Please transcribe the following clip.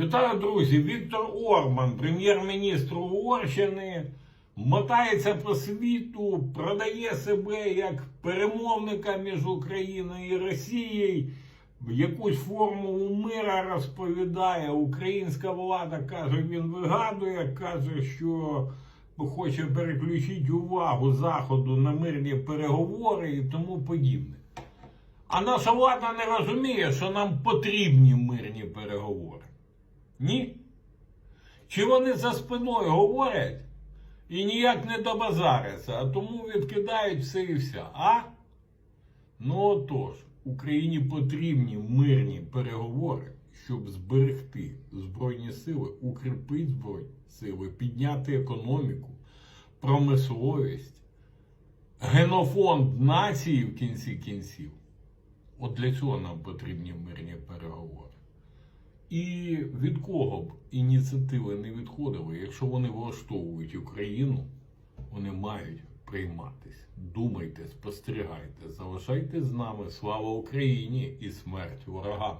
Вітаю, друзі! Віктор Орман, прем'єр-міністр Угорщини, мотається по світу, продає себе як перемовника між Україною і Росією, якусь формулу мира розповідає. Українська влада каже, він вигадує, каже, що хоче переключити увагу Заходу на мирні переговори і тому подібне. А наша влада не розуміє, що нам потрібні мирні переговори. Ні? Чи вони за спиною говорять і ніяк не добазаряться, а тому відкидають все і вся. А? Ну отож, Україні потрібні мирні переговори, щоб зберегти Збройні сили, укріпити Збройні сили, підняти економіку, промисловість, генофонд нації в кінці кінців. От для цього нам потрібні мирні переговори. І від кого б ініціативи не відходили, якщо вони влаштовують Україну, вони мають прийматись. Думайте, спостерігайте, залишайте з нами слава Україні і смерть ворогам.